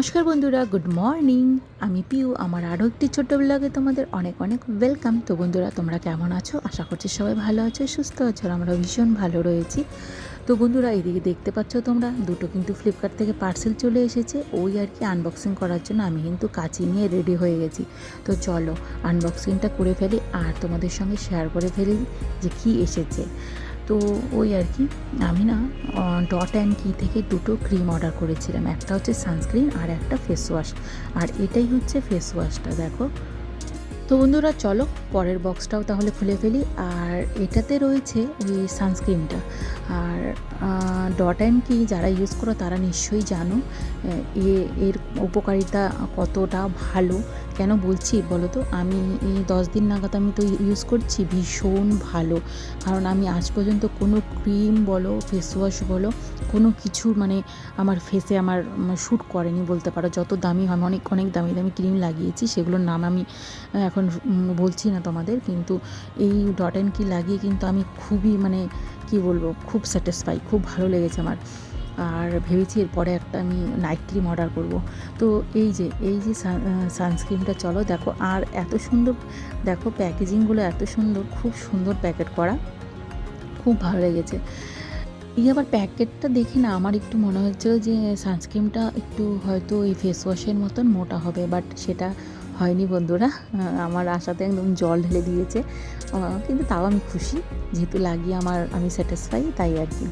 নমস্কার বন্ধুরা good morning আমি পিউ, আমার আরও একটি ছোট্ট ব্লগে তোমাদের অনেক অনেক ওয়েলকাম তো বন্ধুরা, তোমরা কেমন আছো? আশা করছি সবাই ভালো আছো, সুস্থ আছো আমরা ভীষণ ভালো রয়েছি। তো বন্ধুরা এদিকে দেখতে পাচ্ছ তোমরা, দুটো কিন্তু ফ্লিপকার্ট থেকে পার্সেল চলে এসেছে। ওই আর কি আনবক্সিং করার জন্য আমি কিন্তু কাঁচি নিয়ে রেডি হয়ে গেছি। তো চলো আনবক্সিংটা করে ফেলি, আর তোমাদের সঙ্গে শেয়ার করে ফেলি যে কী এসেছে। তো ওই আর কি, আমি না ডট অ্যান্ড কি থেকে দুটো ক্রিম অর্ডার করেছিলাম। একটা হচ্ছে সানস্ক্রিন আর একটা ফেস ওয়াশ আর এটাই হচ্ছে ফেস ওয়াশটা দেখো। তো বন্ধুরা, চলো পরের বক্সটাও তাহলে খুলে ফেলি। আর এটাতে রয়েছে ওই সানস্ক্রিনটা আর ডট অ্যান্ড কি যারা ইউজ করো, তারা নিশ্চয়ই জানো, এ এর উপকারিতা কতটা ভালো। কেন বলছি বলো তো আমি এই দশ দিন নাগাদ আমি তো ইউজ করছি, ভীষণ ভালো। কারণ আমি আজ পর্যন্ত কোনো ক্রিম বলো ফেস ওয়াশ বলো, কোনো কিছু মানে আমার ফেসে আমার শ্যুট করেনি বলতে পারো। যত দামি আমি অনেক অনেক দামি দামি ক্রিম লাগিয়েছি, সেগুলোর নাম আমি এখন বলছি না তোমাদের, কিন্তু এই ডট অ্যান্ড কি লাগিয়ে কিন্তু আমি খুবই মানে কি বলব, খুব স্যাটিসফাই খুব ভালো লেগেছে আমার। আর ভেবেছি এরপরে একটা আমি নাইট ক্রিম অর্ডার করব। তো এই যে এই যে সানস্ক্রিনটা চলো, দেখো আর এত সুন্দর, দেখো প্যাকেজিংগুলো এত সুন্দর, খুব সুন্দর প্যাকেট করা। খুব ভালো লেগেছে। এই আবার প্যাকেটটা দেখি না আমার একটু মনে হচ্ছিল যে সানস্ক্রিমটা একটু হয়তো এই ফেস ওয়াশের মতন মোটা হবে বাট সেটা হয়নি বন্ধুরা। আমার আশাতে একদম জল ঢেলে দিয়েছে। কিন্তু তাও আমি খুশি, যেহেতু লাগিয়ে আমার, আমি স্যাটিসফাই তাই আর কি।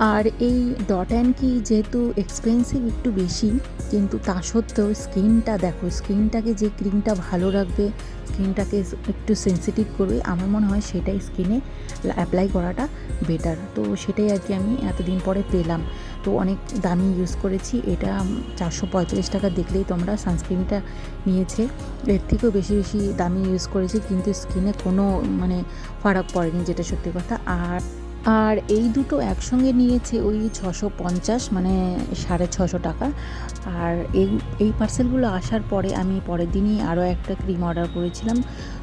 আর এই ডট অ্যান্ড কি যেহেতু এক্সপেন্সিভ একটু বেশি, কিন্তু তা সত্ত্বেও স্কিনটা দেখো স্কিনটাকে যে ক্রিমটা ভালো রাখবে স্কিনটাকে একটু সেন্সিটিভ করবে, আমার মনে হয় সেটাই স্কিনে অ্যাপ্লাই করাটা বেটার তো সেটাই আর কি আমি এতদিন পরে পেলাম। তো অনেক দামি ইউজ করেছি, এটা চারশো পঁয়তাল্লিশ টাকা দেখলেই তোমরা সানস্ক্রিনটা নিয়েছে। এর থেকেও বেশি বেশি দামি ইউজ করেছি, কিন্তু স্কিনে কোনো মানে ফারাক পড়েনি, যেটা সত্যি কথা। আর আর এই দুটো একসঙ্গে নিয়েছে ওই ছশো পঞ্চাশ মানে সাড়ে ছশো টাকা। আর এই এই পার্সেলগুলো আসার পরে আমি পরের দিনই আরও একটা ক্রিম অর্ডার করেছিলাম।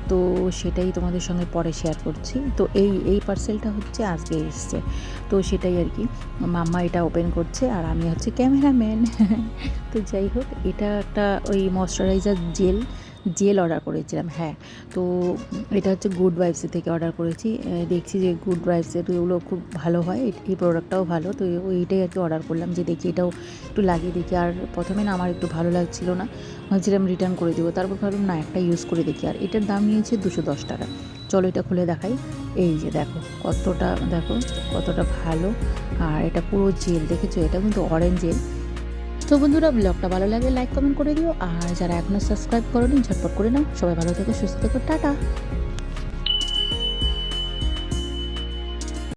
তো সেটাই তোমাদের সঙ্গে পরে শেয়ার করছি। তো এই এই পার্সেলটা হচ্ছে আজকে এসছে। তো সেটাই আর কি। মাম্মা এটা ওপেন করছে আর আমি হচ্ছে ক্যামেরাম্যান তো যাই হোক, এটা একটা ওই ময়শ্চারাইজার জেল জেল অর্ডার করেছিলাম হ্যাঁ। তো এটা হচ্ছে গুড ভাইবসের থেকে অর্ডার করেছি। দেখছি যে গুড ভাইবসের এগুলো খুব ভালো হয় এই প্রোডাক্টটাও ভালো। তো ওইটাই আর কি অর্ডার করলাম যে দেখি এটাও একটু লাগিয়ে দেখি। আর প্রথমে না আমার একটু ভালো লাগছিল না। ভাবছিলাম রিটার্ন করে দেবো, তারপর ভাবলাম না একটা ইউজ করে দেখি। আর এটার দাম নিয়েছে দুশো দশ টাকা। চলো এটা খুলে দেখাই। এই যে দেখো কতটা দেখো কতটা ভালো। আর এটা পুরো জেল, দেখেছ? এটা কিন্তু অরেঞ্জ জেল। তো বন্ধুরা ব্লগটা ভালো লাগে লাইক কমেন্ট করে দিও। আর যারা এখনও সাবস্ক্রাইব করোনি, ঝটপট করে নাও। সবাই ভালো থেকো, সুস্থ থেকো, টাটা।